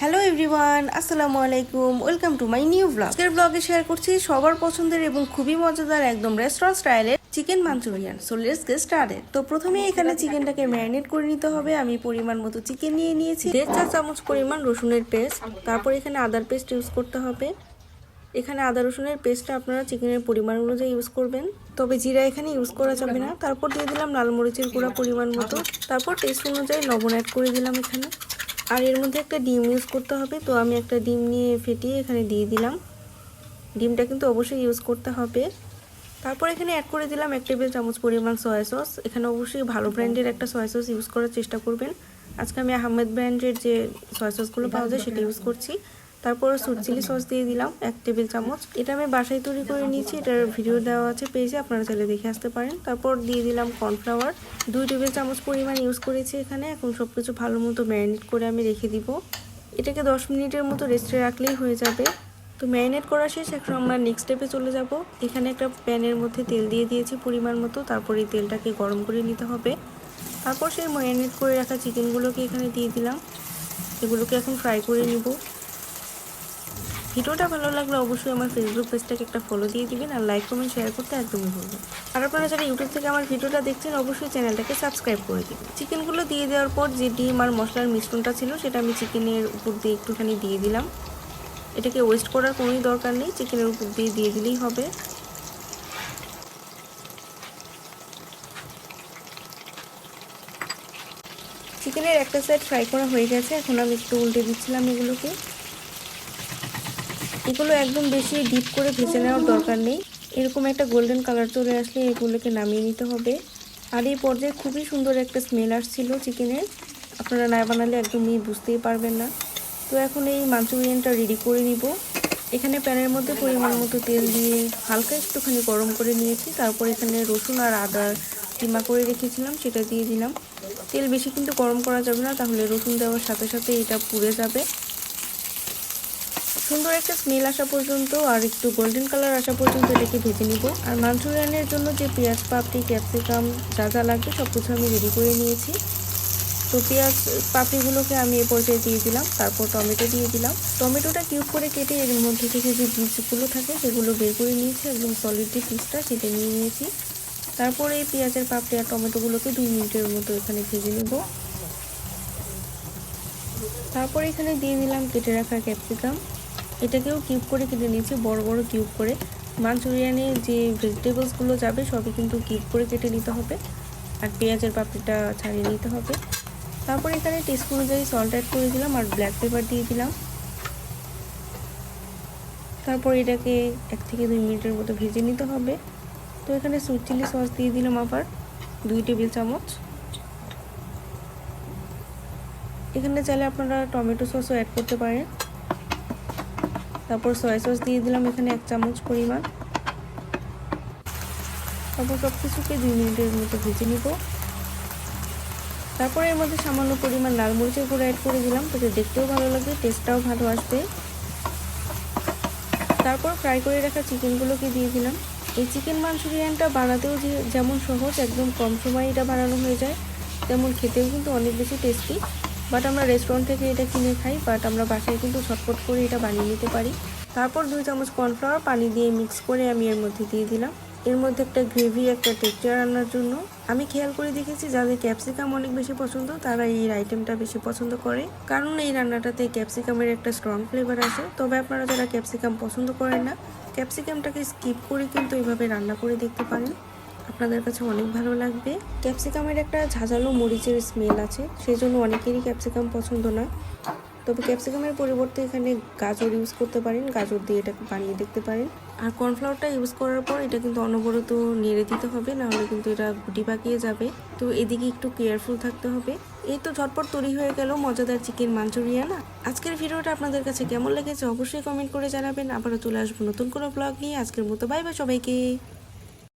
Hello everyone আসসালামু আলাইকুম welcome to my new blog আজকের ব্লগে শেয়ার করছি সবার পছন্দের এবং খুবই মজাদার একদম রেস্টুরেন্ট স্টাইলের chicken Manchurian so let's get started তো প্রথমে এখানে চিকেনটাকে ম্যারিনেট করে নিতে হবে। আমি পরিমাণ মতো চিকেন নিয়ে নিয়েছি। দেড় চা চামচ পরিমাণ রসুনের পেস্ট তারপর এখানে আদার পেস্ট ইউজ করতে হবে। এখানে আদা রসুনের পেস্টটা আপনারা চিকেনের পরিমাণ অনুযায়ী ইউজ করবেন। তবে জিরা এখানে ইউজ করা যাবে না। তারপর দিয়ে দিলাম লাল মরিচের গুঁড়া পরিমাণ মতো। তারপর টেস্ট অনুযায়ী লবণ অ্যাড করে দিলাম এখানে। আর এর মধ্যে একটা ডিম ইউজ করতে হবে, তো আমি একটা ডিম নিয়ে ফেটিয়ে এখানে দিয়ে দিলাম। ডিমটা কিন্তু অবশ্যই ইউজ করতে হবে। তারপর এখানে অ্যাড করে দিলাম এক টেবিল চামচ পরিমাণ সয়া সস এখানে অবশ্যই ভালো ব্র্যান্ডের একটা সয়া সস ইউজ করার চেষ্টা করবেন। আজকে আমি আহমেদ ব্র্যান্ডের যে সয়া সসগুলো পাওয়া যায়, সেটা ইউজ করছি। তারপর সুট চিলি সস দিয়ে দিলাম, এক টেবিল চামচ। এটা আমি বাসায় তৈরি করে নিয়েছি, এটার ভিডিও দেওয়া আছে পেজে আপনারা চাইলে দেখে আসতে পারেন। তারপর দিয়ে দিলাম কর্নফ্লাওয়ার দুই টেবিল চামচ পরিমাণ ইউজ করেছি এখানে, এখন সব কিছু ভালো মতো ম্যারিনেট করে আমি রেখে দিব। এটাকে দশ মিনিটের মতো রেস্টে রাখলেই হয়ে যাবে। তো ম্যারিনেট করা শেষ, এখন আমরা নেক্সট স্টেপে চলে যাব। এখানে একটা প্যানের মধ্যে তেল দিয়ে দিয়েছি পরিমাণ মতো, তারপর এই তেলটাকে গরম করে নিতে হবে। তারপর সেই ম্যারিনেট করে রাখা চিকেনগুলোকে এখানে দিয়ে দিলাম। এগুলোকে এখন ফ্রাই করে নিব। ভিডিওটা ভালো লাগলে অবশ্যই আমার ফেসবুক পেজটাকে একটা ফলো দিয়ে দিবেন আর লাইক কমেন্ট শেয়ার করতে একদমই ভুলবেন আর আপনারা যারা ইউটিউব থেকে আমার ভিডিওটা দেখছেন, অবশ্যই চ্যানেলটাকে সাবস্ক্রাইব করে দিবেন। চিকেনগুলো দিয়ে দেওয়ার পর যে ডিম আর মশলার মিশ্রণটা ছিল, সেটা আমি চিকেনের উপর দিয়ে একটুখানি দিয়ে দিলাম। এটাকে ওয়েস্ট করার কোনোই দরকার নেই চিকেনের উপর দিয়ে দিয়ে দিলেই হবে। চিকেনের একটা সাইড ফ্রাই করা হয়ে গেছে, এখন আমি একটু উল্টে দিচ্ছিলাম এগুলোকে। এগুলো একদম বেশি ডিপ করে ভেজে নেওয়ার দরকার নেই। এরকম একটা গোল্ডেন কালার চলে আসলে এগুলোকে নামিয়ে নিতে হবে। আর এই পর্যায়ে খুবই সুন্দর একটা স্মেল আসছিল চিকেনের আপনারা না বানালে একদমই বুঝতেই পারবেন না। তো এখন এই মাঞ্চুরিয়ানটা রেডি করে নিব। এখানে প্যানের মধ্যে পরিমাণ মতো তেল দিয়ে হালকা একটুখানি গরম করে নিয়েছি। তারপর এখানে রসুন আর আদার কিমা করে রেখেছিলাম, সেটা দিয়ে দিলাম। তেল বেশি কিন্তু গরম করা যাবে না, তাহলে রসুন দেওয়ার সাথে সাথে এটা পুড়ে যাবে। সুন্দর একটা স্মেল আসা পর্যন্ত আর একটু গোল্ডেন কালার আসা পর্যন্ত এটাকে ভেজে নিব। আর মাঞ্চুরিয়ানের জন্য যে পেঁয়াজ, পাপড়ি ক্যাপসিকাম যা যা লাগবে সব কিছু আমি রেডি করে নিয়েছি। তো পেঁয়াজ, পাপড়িগুলোকে আমি এ পর্যায়ে দিয়ে দিলাম, তারপর টমেটো দিয়ে দিলাম। টমেটোটা কিউব করে কেটে এর মধ্যে থেকে যে বীজগুলো থাকে সেগুলো বের করে নিয়েছি, একদম সলিড যে পিসটা সেটা নিয়ে নিয়েছি। তারপরে এই পেঁয়াজের, পাপড়ি আর টমেটোগুলোকে দুই মিনিটের মতো এখানে ভেজে নেব। তারপর এখানে দিয়ে দিলাম কেটে রাখা ক্যাপসিকাম এটাকেও কিউব করে কেটে নিয়েছি, বড় বড় কিউব করে। মাঞ্চুরিয়ানে যে ভেজিটেবলসগুলো যাবে, সবই কিন্তু কিউব করে কেটে নিতে হবে। আর পেঁয়াজের পাপড়িটা ছাড়িয়ে নিতে হবে। তারপর এখানে টেস্ট অনুযায়ী সল্ট অ্যাড করে দিলাম আর ব্ল্যাক পেপার দিয়ে দিলাম। তারপর এটাকে এক থেকে দুই মিনিটের মতো ভেজে নিতে হবে। তো এখানে সুইট চিলি সস দিয়ে দিলাম আবার দুই টেবিল চামচ। এখানে চাইলে আপনারা টমেটো সসও অ্যাড করতে পারেন। তারপর সয়া সস দিয়ে দিলাম, এখানে এক চামচ পরিমাণ। তারপর সব কিছুকে দুই মিনিটের মতো ভেজে নিব। তারপর এর মধ্যে সামান্য পরিমাণ লাল মরিচের গুঁড়ো অ্যাড করে দিলাম, তাতে দেখতেও ভালো লাগবে টেস্টটাও ভালো আসবে। তারপর ফ্রাই করে রাখা চিকেনগুলোকে দিয়ে দিলাম। এই চিকেন মাঞ্চুরিয়ানটা বানাতেও যে যেমন সহজ, একদম কম সময়ে এটা বানানো হয়ে যায়, তেমন খেতেও কিন্তু অনেক বেশি টেস্টি বাট আমরা রেস্টুরেন্ট থেকে এটা কিনে খাই বাট আমরা বাসায় কিন্তু ছটপট করে এটা বানিয়ে নিতে পারি। তারপর দুই চামচ কর্নফ্লাওয়ার পানি দিয়ে মিক্স করে আমি এর মধ্যে দিয়ে দিলাম। এর মধ্যে একটা গ্রেভি একটা টেক্সচার আনার জন্য। আমি খেয়াল করে দেখেছি যাদের ক্যাপসিকাম অনেক বেশি পছন্দ, তারা এই আইটেমটা বেশি পছন্দ করে। কারণ এই রান্নাটাতে ক্যাপসিকামের একটা স্ট্রং ফ্লেভার আছে। তবে আপনারা যারা ক্যাপসিকাম পছন্দ করেন না ক্যাপসিকামটাকে স্কিপ করে কিন্তু এইভাবে রান্না করে দেখতে পারেন। আপনাদের কাছে অনেক ভালো লাগবে। ক্যাপসিকামের একটা ঝাঁঝালো মরিচের স্মেল আছে সেই জন্য অনেকেরই ক্যাপসিকাম পছন্দ না। তবে ক্যাপসিকামের পরিবর্তে এখানে গাজর ইউজ করতে পারেন, গাজর দিয়ে এটাকে বানিয়ে দেখতে পারেন। আর কর্নফ্লাওয়ারটা ইউজ করার পর এটা কিন্তু অনবরত নেড়ে দিতে হবে, নাহলে কিন্তু এটা গুটি পাকিয়ে যাবে। তো এদিকে একটু কেয়ারফুল থাকতে হবে। এই তো ঝটপট তৈরি হয়ে গেল মজাদার চিকেন মাঞ্চুরিয়ান আজকের ভিডিওটা আপনাদের কাছে কেমন লেগেছে অবশ্যই কমেন্ট করে জানাবেন। আবারও চলে আসব নতুন কোনো ব্লগ নিয়ে। আজকের মতো বাই বাই সবাইকে।